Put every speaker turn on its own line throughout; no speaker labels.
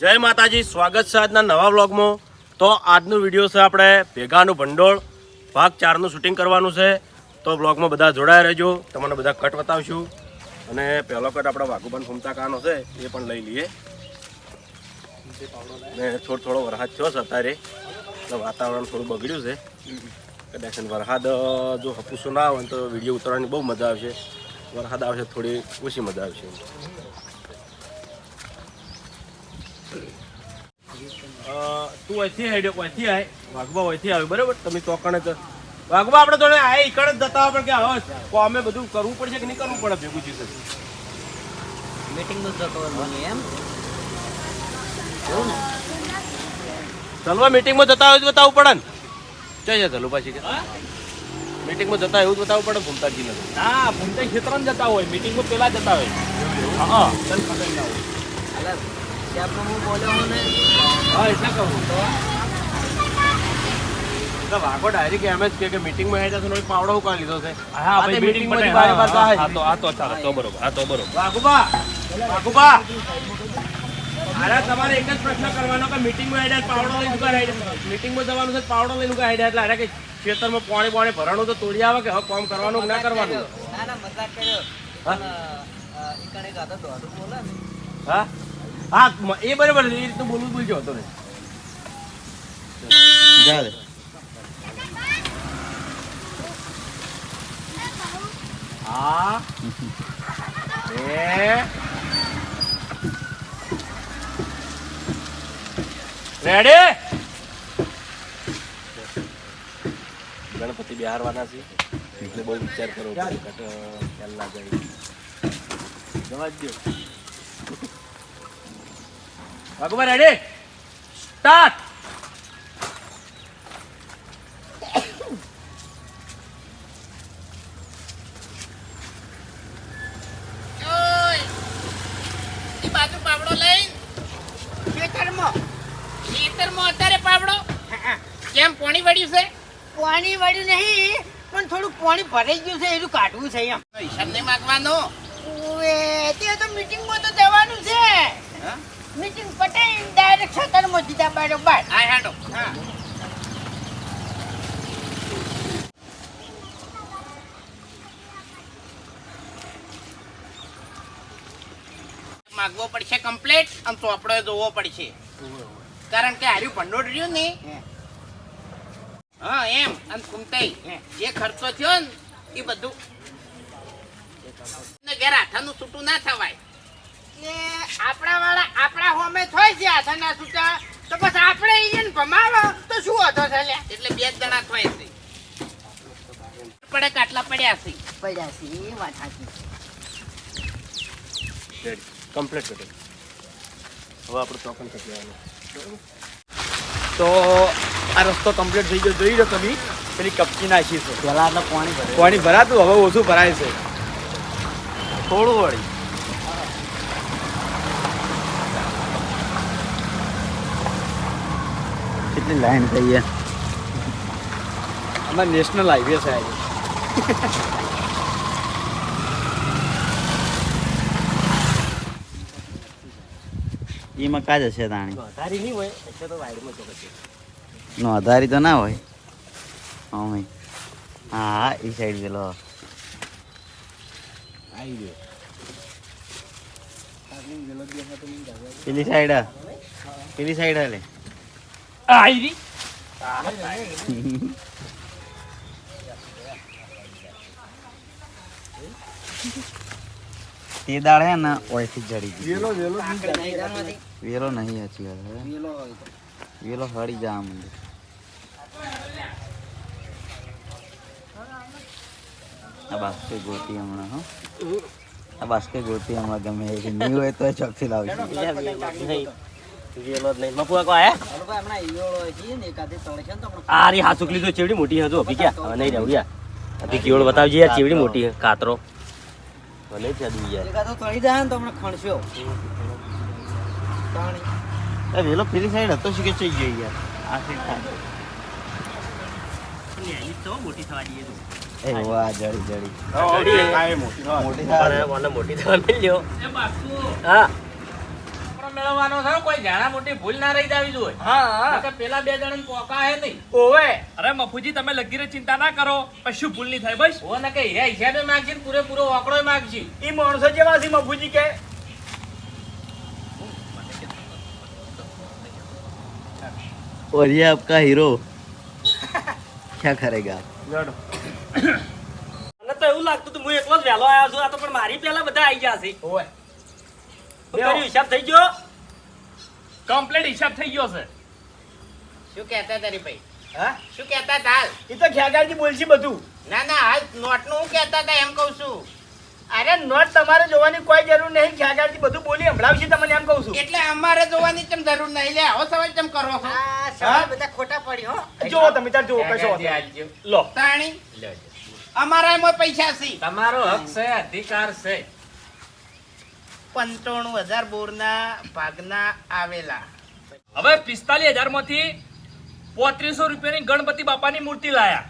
જય માતાજી, સ્વાગત છે આજના નવા વ્લોગમાં. તો આજનું વીડિયો છે આપણે ભેગાનું ભંડોળ. ભાગ ચારનું શૂટિંગ કરવાનું છે. તો બ્લોગમાં બધા જોડાયા રહેજો. તમને બધા કટ બતાવશું. અને પહેલો કટ આપણા વાઘુબાન ફૂમતા કાનો છે, એ પણ લઈ લઈએ. ને થોડો થોડો વરસાદ થયો છે અત્યારે. એટલે વાતાવરણ થોડું બગડ્યું છે. કદાચ વરસાદ, જો હપુસો ના આવે તો વીડિયો ઉતારવાની બહુ મજા આવશે. વરસાદ આવશે થોડી ઓછી મજા આવશે. તું અહીંથી હેડ્યો અહીંથી આય. વાઘબા અહીંથી આવ્યો બરાબર? તમે ચોકણે જ. વાઘબા આપણે તો આ ઈકણ જ જતા હોય પણ કે હવે કોમે બધું કરવું પડશે કે નહીં કરવું પડે ભેગું છે
મીટિંગનું જતો હોય એમ.
ચલવા મીટિંગમાં જતા હોય તો બતાવવું પડે ને. જય જય ચલો પાછી કે. મીટિંગમાં જતા એવું જ બતાવવું પડે ભૂમતાજી ને
હા ભૂમતા ક્ષેત્રમાં જતા હોય મીટિંગમાં પેલા જતા હોય. હા તને ખબર ના હોય
અલા ત્યાં પણ હું બોલ્યો
એમ જ કે મીટિંગમાં આવી છે પાવડો ઉકા લીધો છે
હા
meeting બારે બાર
આ તો બરોબર આ તો બરોબર
અરે તમારે એક જ પ્રશ્ન કરવાનો કે મીટિંગમાં આઈડિયા પાવડો લઈને ઊભા આઈડિયા મીટિંગમાં જવાનું છે પાવડો લઈને ઊભા આઈડિયા એટલે અરે કે ખેતરમાં પાણી પાણી તો તોડી આવે કે હવે કામ કરવાનું ના કરવાનું
મજાક કર્યો
હા? હા એ બરાબર. એ રીતનું બોલવું બોલજો હતો ને હા. એ રેડી ગણપતિ બિહારવાના છે. એટલે બહુ વિચાર કરો ખ્યાલ ના જાય. જવા જ દો ભગવાન રેડી સ્ટાર્ટ
બાજુ પાવડો લઈ. ખેતરમાં. ખેતરમાં અત્યારે પાવડો? કેમ પાણી વળ્યું છે?
પાણી વાળ્યું નહીં પણ થોડું પાણી ભરાઈ ગયું છે એનું કાઢવું છે એમ.
હિસાબ નહીં માગવાનો
તે તો મીટિંગમાં તો જવાનું છે. મીટિંગ પટેલ ડાયરેક્ટ સતરમાં દીધા બરોબર
હા હેડો.
હા.
માગવો પડશે કમ્પ્લેટ અને ચોપડો જોવો પડશે. કારણ કે હાર્યું ભંડોળ રહ્યું ને. હા. એમ. અને કુમતાઈ જે ખર્ચો થયો ને એ બધું. ને ઘેર હાથાનું છૂટું ના થવાય
એ આપણા વાળા આપણા છૂટા. તો પછી આપણે એને ભમાવો તો શું હતો છે લ્યા?
એટલે બે જણા થાય છે. પડે કાટલા પડ્યા છે?
પડ્યા છે એ વાત સાચી
કમ્પ્લીટ કરી. હવે આપણે ચોકન કરી દેવાનું
તો આ રસ્તો કમ્પ્લીટ થઈ ગયો. જોઈ લો તમે. પેલી કપચી નાખી છે.
પેલા પાણી ભરે
પાણી ભરાતું હવે ઓછું ભરાય છે. થોડું વળી.
કેટલી લાઈન થઈ છે?
અમારે નેશનલ હાઈવે છે આજે.
એમાં કાજ હશે તાણી?
અધારી નહીં હોય એટલે તો વાયરમાં તો પછી
નો અધારી તો ના હોય. હા હા એ સાઈડ પેલો.
આવી ગયો
પેલી સાઈડ પેલી સાઈડ હાલે?
આયરી
તે દાળ હે ને ઓયથી જડી ગઈ
વેલો વેલો
વેલો નહીં સાચી વાત હે વેલો હળી જા મને આ બાસ્કે ગોતી હમણાં હો આ બાસ્કે ગોતી હમણાં ગમે એ કે નહીં હોય તો ચોકથી લાવજો
વેલો જ નહીં. મફુઆ કો આયા? આ રી હાસુકલી તો ચેવડી મોટી હજુ અભી ક્યાં હવે નહીં રહેવું યાર. અભી કેવડ બતાવજે યાર ચેવડી મોટી હે કાતરો. ભલે દું યાર.
વેલો પેલી સાઈડ હતો શું કે ચઈ ગયો યાર. આ સાઈડ થાય
તો મોટી થવા દઈએ તો
એ વાહ જડી જડી.
મોટી
મોટી થાય
મોટી થવા હા.
મેળવવાનો છે કોઈ જાણા મોટી ભૂલ ના રહી જાવી જોઈએ
હા હા
નકર પેલા બે જણા પોકા હે નહીં
ઓવે
અરે મફુજી તમે લગીરે ચિંતા ના કરો કશું ભૂલ નહીં થાય બસ
ઓ ને કે હીરા હિસાબે માગશે ને પૂરેપૂરો વાકડો માગશે
ઈ માણસો જેવા છે મફુજી કે
और ये आपका हीरो क्या करेगा
મને તો એવું લાગતું હતું હું એકલો જ વહેલો આવ્યો છું આ તો પણ મારી પહેલા બધા આવી ગયા છે
ઓવે
શું કર્યું હિસાબ થઈ ગયો કમ્પ્લીટ હિસાબ થઈ ગયો છે.
શું કહેતા તારી ભાઈ?
હા?
શું કહેતા હતા હાલ?
એ તો ખ્યાગારજી બોલશે બધું.
ના ના હાલ નોટનું હું કહેતા હતા એમ કહું છું.
અરે નોટ તમારે જોવાની કોઈ જરૂર નહીં. ખ્યાગારજી બધું બોલી સંભળાવશે તમને એમ કહું છું.
એટલે અમારે જોવાની ચમ જરૂર નહીં? લે આવો સવાલ ચમ કરો છો?
હા?
બધા ખોટા પડી હો.
જુઓ તમે તાર જુઓ કશો લો.
તાણી અમારા એમાં પૈસા છે.
તમારો હક છે અધિકાર છે.
પંચાણું હજાર બોરના ભાગના આવેલા.
હવે પિસ્તાલીસ હજારમાંથી પોત્રીસો રૂપિયાની ગણપતિ બાપાની મૂર્તિ લાયા.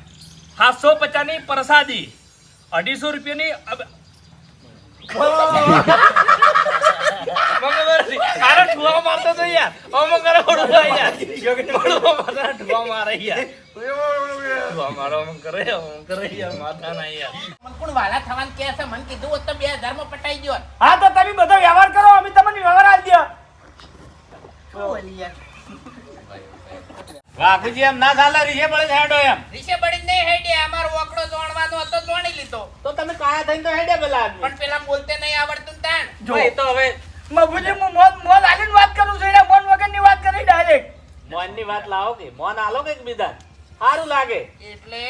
સાતસો પચાસની પ્રસાદી. અઢીસો રૂપિયાની અરે ઠુવા મારતો તો યાર અમો કરે ઓળવા યાર ઓળવા મારતા ઠુવા મારે યાર ઠુવા મારો અમો કરે અમો કરે યાર માથા ના યાર
મને કોણ વાલા થવાનું કે છે મને કીધું હોત તો બે માં પટાઈ ગયો
હા તો તમે બધો વ્યવહાર કરો અમે તમને વ્યવહાર આપી દો
વાઘુજી એમ ના ચાલે હેડો એમ
બળી નહીં હેડે અમારો ઓકડો જોણવાનો હતો જોણી લીધો
તો તમે કાયા થઈને તો હેડે પેલા
પણ પેલા બોલતે નહીં આવડતું ને તાણ.
જો.
એ તો હવે
મફુજી હું મોન મોન આલીને વાત કરું છું એને મોન વગરની વાત કરી ડાયરેક્ટ
મોનની વાત લાવો કે? મોન આલો કે બીજા સારું લાગે.
એટલે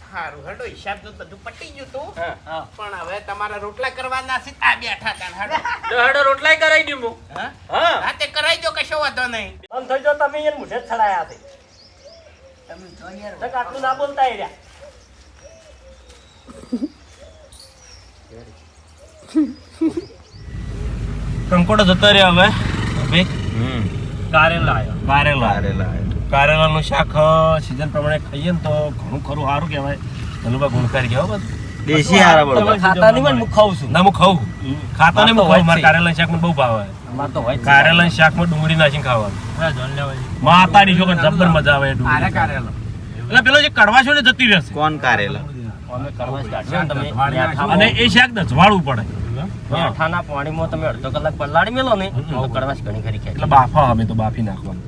સારું હડો હિસાબ તો બધું પટી ગયું તું.
હા.
પણ હવે તમારા રોટલા કરવાના છે આ બેઠા તા હડો.
તો હેડો રોટલાય કરાઈ દઉં હું.
હા? તે કરાઈ દો કશો વાંધો નહીં.
આમ થઈ જાઓ તમે એને મુઢે છડાયા છે. તમે આટલું ના બોલતા એ રહ્યા.
કંકોડો જતો રહ્યા હવે. ભાઈ
કારેલા કારેલા.
કારેલા કારેલાનું શાક સીઝન પ્રમાણે ખાઈએ ને તો ઘણું ખરું સારું કહેવાય. ધનુભા ગુણકારી કહેવાય બધું.
દેશી
હારા
બરોબર
ખાતા નહીં હું ખાઉં છું. ના હું ખાઉં ખાતા નહીં હું ખાઉં. મારે કારેલાનું શાક મને બહુ ભાવે. કારેલા શાકમાં ડુંગળી નાખીને ખાવાનું. માતા ડીશો જબ્બર મજા આવે એટલે પેલો જે કડવા છો ને જતી રહેશે.
કોણ કારેલા?
અને એ શાક દસવાળું પડે.
મીઠાના પાણીમાં તમે અડધો કલાક પલાળી મેલો ને તો કડવાશ ઘણી ખરી
એટલે બાફા અમે તો બાફી નાખવાનું.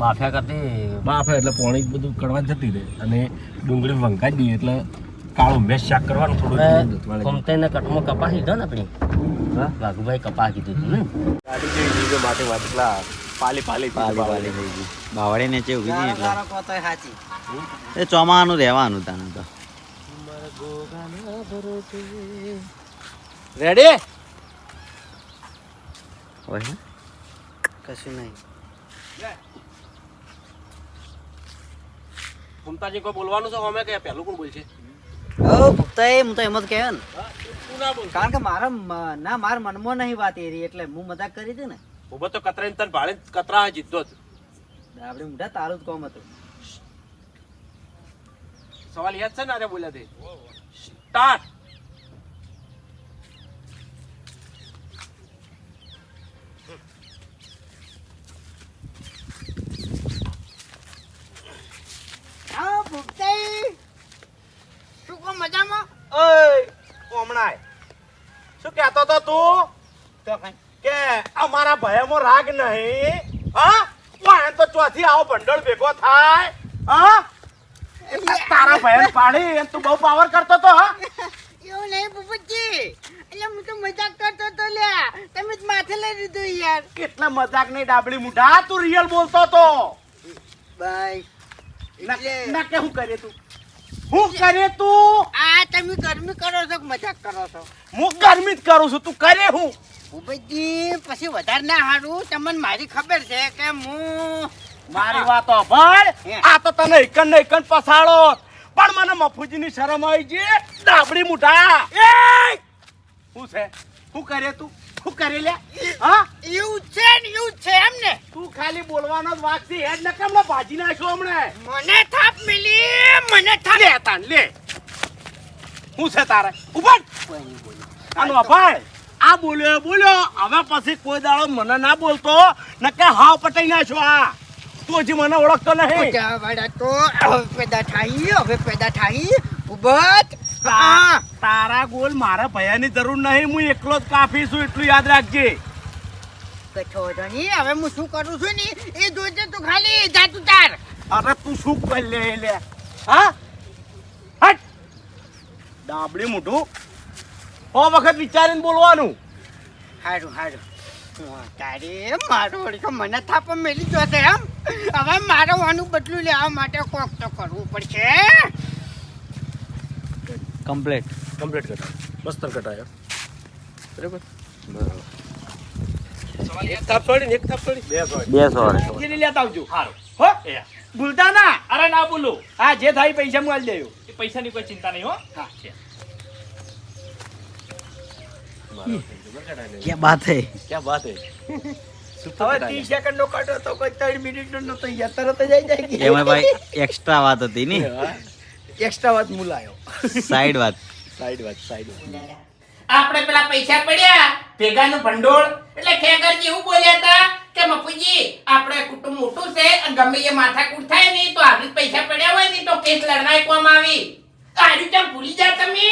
બાફ્યા કરતી
બાફે એટલે પાણી બધું કડવા જતી રહે. અને ડુંગળી વંકાઈ દઈએ એટલે કાળું મેશ શાક કરવાનું થોડું.
કમતેને કટમાં કપાસ લીધો ને આપણી? વાઘુભાઈ કપાસ કીધું હતું ને?
પાલી પાલી થઈ ગઈ બાવળીને નીચે ઊભી હતી એટલે. એ ચોમાનું રહેવાનું તાને તો.
રેડી
હોય
કશું નહીં.
મમતાજી કોઈ બોલવાનું છે? અમે કે પહેલું કોણ બોલશે?
ઓ ભક્તો એ હું તો એમ જ કહેવાય ને કારણ કે મારા ના મારા મનમાં નહીં વાત એ એટલે હું મજાક કરી હતી ને.
ઊભો તો કતરાઈને તને ભાળે કતરા જીતતો જ.
આપણે મોઢા તારું જ કોમ હતું.
સવાલ યાદ છે ને અરે બોલ્યા તે?
કહો મજામાં?
ઓય ઓમણાય શું કહેતો તો તું?
તો
કે અમારા ભયમાં રાગ નહીં. હા? વાણ તો ચોથી આવો ભંડોળ ભેગો થાય. હા? તારા બહેન પાડી એમ તું બહુ પાવર કરતો તો
એવું નહીં ભૂપતજી એટલે હું તો મજાક કરતો તો લ્યા. તમે જ માથે લઈ લીધું યાર.
કેટલા મજાક નહીં ડાબડી મુઢા તું રિયલ બોલતો તો.
બાય.
ના કે હું કરે તું? હું કરે તું?
આ તમે ગરમી કરો છો મજાક કરો છો?
હું ગરમી જ કરું છું તું કરે હું?
ભૂપતજી પછી વધારે ના હારું. તમને મારી ખબર છે કે હું
મારી વાતો ભાઈ આ તો તને એકન ને એકન પસાડો પણ મને મફુજીની શરમ આવી છે. ડાબડી મુઠા. એ શું છે? શું કરે તું? શું કરી લે? હા?
એવું છે ને એવું છે એમ ને.
તું ખાલી બોલવાનો જ વાક છે. હેડ ને કેમ ભાજી નાખ્યો હમણે?
મને થાપ મિલી મને થાપ.
લે તાન લે. શું છે તારે? ઉપર આનો ભાઈ. આ બોલ્યો બોલ્યો. હવે પછી કોઈ દાડો મને ના બોલતો નકે હાવ પટાઈ નાખ્યો આ. તું હજી મને ઓળખતો નહીં.
તો? હવે પેદા થાય હવે પેદા થાય. ઉભત.
તા- તારા ગોલ મારા ભયાની જરૂર નહીં હું એકલો જ કાફી છું એટલું યાદ રાખજે.
કઠો નહીં હવે હું શું કરું છું ને? એ જોજે તું ખાલી જા તું તાર.
અરે તું શું કરી લે લે. હા? હટ. ડાબડી મોઢું. હો વખત વિચારીને બોલવાનું.
હારું હારું. તારે મારો વળી મને થાપો મેલી જો છે એમ. હવે મારે આનું બદલું લેવા માટે કોક તો કરવું પડશે.
કમ્પ્લેટ
કમ્પ્લીટ કટાય બરાબર? એક થાપ છોડી એક થાપ છોડી બે
બે
લેતા આવજો. સારું હો? ભૂલતા ના.
અરે ના બોલું
હા જે થાય પૈસા હું આલી દેયો
એ પૈસાની કોઈ ચિંતા નહીં હો.
ક્યાં બાત હે?
ક્યાં વાત હે?
હવે ત્રીસ સેકન્ડ નો કાઢો તો કોઈ ત્રણ મિનિટ નો તો યાર તરત જ આવી જાય
એમાં ભાઈ એક્સ્ટ્રા વાત હતી ને?
એક્સ્ટ્રા વાત મુલાયો.
સાઈડ વાત.
સાઈડ વાત સાઈડ વાત.
આપણે પેલા પૈસા પડ્યા ભેગાનું ભંડોળ. એટલે ખેગરજી એવું બોલ્યા હતા કે મફુજી આપણે કુટુંબ મોટું છે અને ગમે એ માથાકૂટ થાય નહીં તો આવી પૈસા પડ્યા હોય નહીં તો કેસ લડાય કોમ આવી? આર્યું ચમ ભૂલી જા તમે?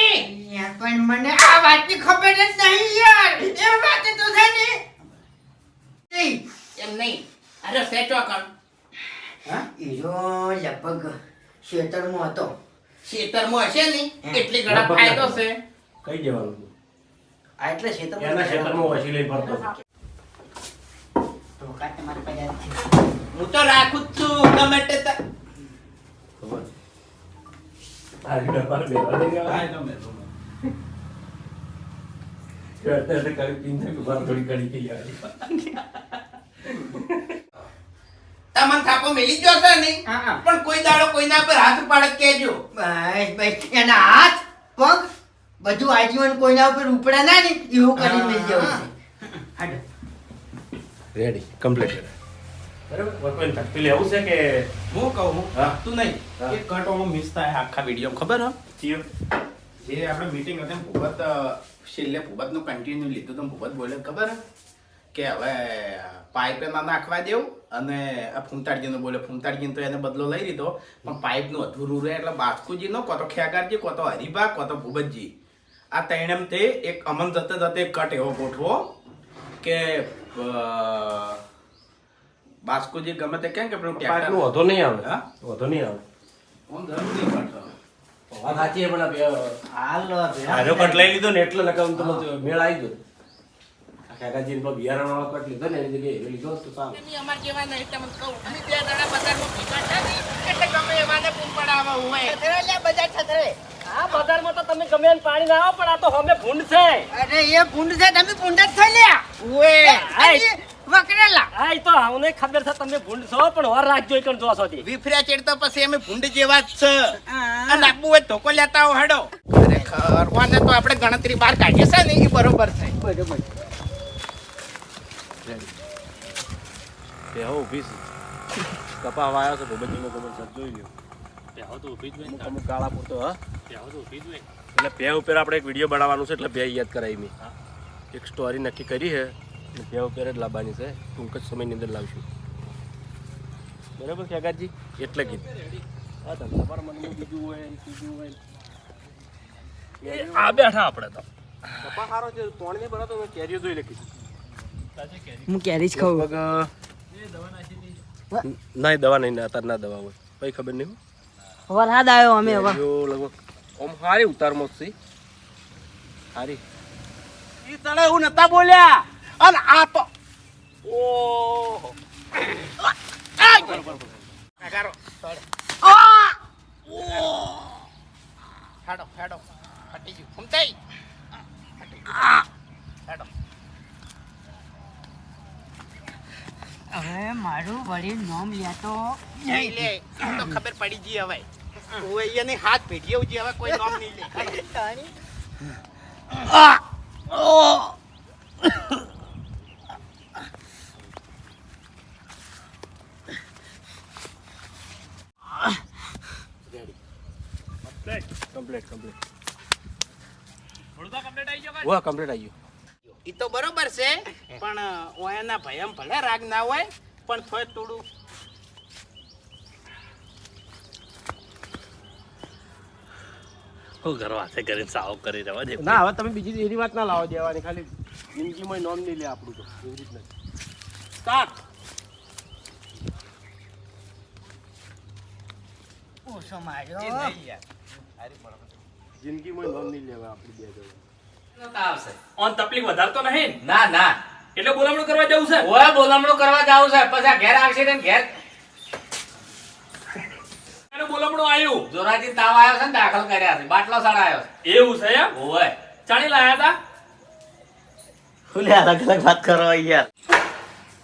યાર, પણ મને આ વાતની ખબર જ નહીં યાર. એ વાત તો છે ને. નહીં.
એમ નહીં. અરે સેટો કર
હા? હીરો લગભગ શેતરમાં હતો.
શેતરમાં હશે ને? કેટલી ઘણા ફાયદો છે.
કઈ જવાનું
આ એટલે
એના
શેતરમાં
ક્ષેત્રમાં વસી લઈ ફરતો.
ધોકા તમારી પાસે
હું તો રાખું જ છું. ગમે તે ત-
ખબર આ વેપાર બેવા દઈ ગયા અત્યારે કરી પીને બાર થોડી કડી થઈ જાય
તમને થાપો મેલી જ જશે ને
હા, હા.
પણ કોઈ દાડો કોઈના પર હાથ પાડે કેજો
બસ બસ. એના હાથ પગ બધું આજીવન કોઈના ઉપર ઉપડે ના ને એવું કરી મેં જવું
રેડી કમ્પ્લીટ બરાબર? કોઈ લેવું છે કે
હું કહું હું તું નહીં. ઘટોમાં મિસ થાય આખા વીડિયો ખબર હે? જે. આપણે મીટિંગ હતી ભૂપત છેલ્લે ભૂપતનું કન્ટિન્યુ લીધું તો ભૂપત બોલે ખબર? કે હવે પાઇપે ના નાખવા દેવું અને આ ફૂમતાડજીને બોલે ફૂમતાડજીને તો એને બદલો લઈ લીધો પણ પાઇપનું અધૂરું રહે એટલે બાસ્કુજીનો કો તો ખેગારજી કો તો હરિભા કો તો ભૂપતજી. આ ત્રણેમ તે એક અમન જતે જતે કટ એવો ગોઠવો કે અ, બાસ્કુજી ગમે તે કેમ કે પેલું
પાટલું વધો નહીં આવે.
હા?
વધો નહીં આવે.
ઓમ જરૂરી કટ
વાત સાચી છે પણ બે-
હાલ
આજો કટ લઈ લીધો ને એટલે નકામ તો મેળ આવી ગયો. બિયારણ વાળો કટ લીધો ને એની જગ્યાએ એ લીધો તો સારું.
તમે અમાર જેવા નહીં તમને કહું. અમે બે દાડા બજારમાં ભેગા એટલે ગમે એવાને હોય.
છતરે લે બધા છતરે.
આ બજારમાં તો તમે ગમે એમ પાણી ના આવો પણ આ તો હમે ભૂંડ છે.
અરે એ ભૂંડ છે તમે ભૂંડ જ થઈ લ્યા.
ઓએ
વકરેલા.
હા એ તો અમને ખબર છે તમે ભૂંડ છો પણ વર રાખજો એ કણ જો છો તે.
વિફર્યા ચેડતો પછી અમે ભૂંડ જેવા જ છે.
હા.
અને હોય ધોકો લેતા આવો હડો. ખરેખર વાને તો આપણે ગણતરી બહાર કાઢીએ છે ને એ બરોબર છે.
બરોબર.
તે હવે ઊભી છે. કપા વાયો છે ભૂપતજીનો તમે સર જોઈ લ્યો.
પહેવો તો ઊભી જ હોય
અમુક કાળા પૂરતો હા.
પહેવો તો ઊભી જ હોય.
એટલે બે ઉપર આપણે એક વીડિયો બનાવવાનું છે એટલે બે યાદ કરાવી મેં. એક સ્ટોરી નક્કી કરી છે. અને બે ઉપર જ લાવવાની છે. ટૂંક જ સમયની અંદર લાવશું. બરાબર કાકાજી એટલે કે. હા તમારા મનમાં બીજું હોય ને હોય.
આ બેઠા આપણે તો.
કપા સારો છે તોણ ને બરાબર મેં કેરીઓ જોઈ લખી
હું કેરી જ ખાઉં.
નહીં દવા નહીં અત્યારે ના દવા હોય. કઈ ખબર નહીં
વરસાદ આવ્યો અમે હવે
લગભગ ઓમ ઉતારમાં છે.
તને એવું નતા બોલ્યા. અને આ તો ઓહો.
નગારો હેડો હેડો ફટી ગયું. ફૂમતાઈ. ફટી ગયું. હેડો
હવે મારું વળી નોમ લ્યા તો
નહીં લે. તો ખબર પડી ગઈ હવે. ઓએ એને હાથ ભેટીએ ઉજી હવે કોઈ નામ નહીં લે.
કમ્પ્લીટ હા કમ્પ્લીટ આવી ગયું.
એ તો બરોબર છે પણ ઓયાના ભયમ ભલે રાગ ના હોય પણ થોય થોડું.
હું છે કરીને સાવ કરી રહેવા દે.
ના હવે તમે બીજી એની વાત ના લાવો દેવાની ખાલી જિંદગીમાં નોમ નહીં લે આપણું તો. એવી રીતના. સ્ટાર્ટ.
ઓછો માર્યો.
જિંદગીમાં નોમ નહીં લેવા આપણી બે જણ
આવશે. ઓન તકલીફ વધારે નહીં? ના
ના.
એટલે બોલામણું કરવા જવું છે?
ઓય બોલામણું કરવા જાવું છે. પછી ઘેર આવશે ને ઘેર.
બોલામણું આવ્યું
જોરાજી તાવ આવ્યો છે ને દાખલ કર્યા છે. બાટલો સડાયો છે.
એવું છે એમ?
ઓય.
ચાણી લાયા હતા
ખુલે અલગ અલગ વાત કરો યાર.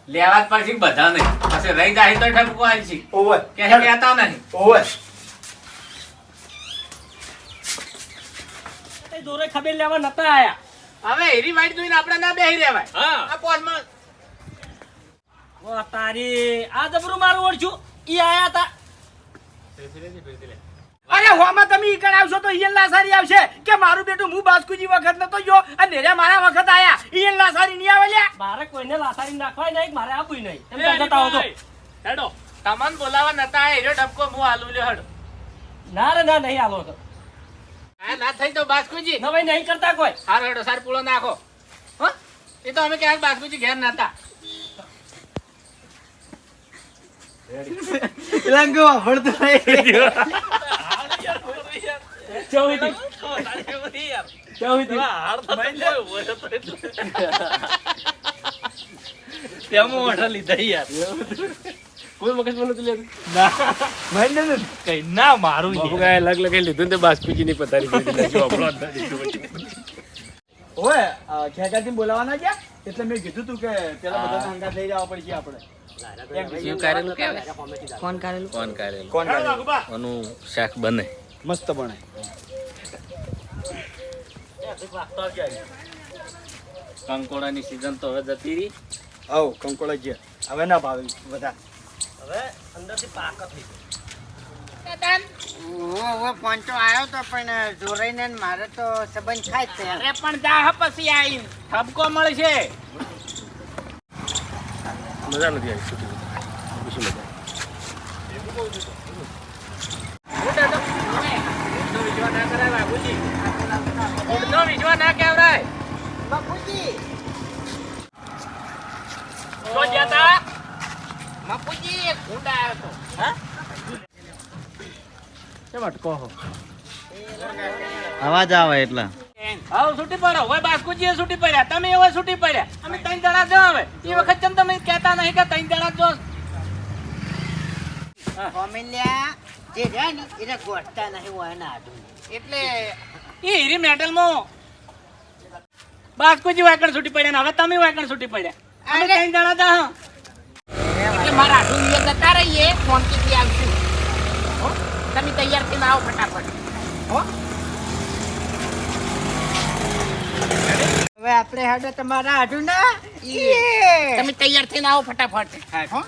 લેવા જ બધા નહીં પછી રહી જાય તો ઠપકો આવી કે કહેતા નહીં.
ઓવે
દોરે ખબર લેવા નતા આયા.
હવે હેરી વાઈટ જોઈને આપણે ના બેહી રહેવાય.
હા.
આ પોઝમાં
ઓ તારી આ જબરું મારું ઓળખ્યું. ઈ આયા તા.
અરે હોમાં તમે ઈ કણ આવશો તો ઈયલ લાસારી આવશે. કે મારું બેટું હું બાસ્કુજી વખત નતો ગયો અને નેરે મારા વખત આયા. ઈયલ લાસારી નહીં આવે લ્યા.
મારે કોઈને લાસારી નાખવાય નહીં મારે આપવું નહીં. તમે જતા હો તો
હેડો.
તમને બોલાવા નતા હેરો ડબકો હું હાલું લ્યો હડ.
ના રે ના નહીં આલો તો.
આ ના થઈ તો બાસ્કુજી.
ના નહીં કરતા કોઈ.
હારો હેડો સાર પૂળો નાખો. હો? એ તો અમે ક્યાંક બાસ્કુજી ઘેર નતા.
તેમાં ઓર્ડર લીધા યાર.
કોઈ વખત મને તું લેતું.
કઈ ના મારું
બાપુ કાંઈ અલગ લગાઈ લીધું ને તે ની પતારી કરી દીધી. જો આપણો.
ઓય બોલાવાના ગયા એટલે મેં કીધું તું કે પેલા બધા હંગા થઈ જવા પડશે આપણે.
કોણ કરેલું?
કોણ કાઢેલું
કોણ
આનું શાક બને.
મસ્ત બને.
કંકોડાની સીઝન તો હવે જતી રહી.
આવ કંકોળા છે હવે ના ભાવે બધા.
હવે અંદરથી પાક થઈ
ગયો પંચો આવ્યો તો પણ જોરાઈને મારે તો સંબંધ થાય છે.
અરે પણ જા પછી આઈ. ઠપકો મળશે.
મજા નથી આવી શું શું મજા
ઊંટનો વિશ્વા ના કહેવાય
બાપુજી.
તો. જતા એક આવ્યો તો
કેમ અટકો હો
અવાજ આવે એટલા.
હવે છૂટી પડો હવે બાસ્કુજી છૂટી પડ્યા તમે હવે છૂટી પડ્યા. અમે ત્રણ જણા જો હવે. એ વખત તમે કહેતા નહીં કે ત્રણ જણા જો
કોમેલિયા જે રહ્યા ને એને ગોઠતા નહીં હોય ને આડું.
એટલે એ હીરી મેટલમાં. બાસ્કુજી વાયકણ છૂટી પડ્યા ને હવે તમે વાયકણ છૂટી પડ્યા. અમે ત્રણ જણા જા હા. મારા આઠું જતા રહીએ ફોનથી આવશું. હો? તમે તૈયાર થઈને આવો ફટાફટ. હો?
હવે આપણે હાડો તમારા આડું ના
તમે તૈયાર થઈને આવો ફટાફટ.
હા?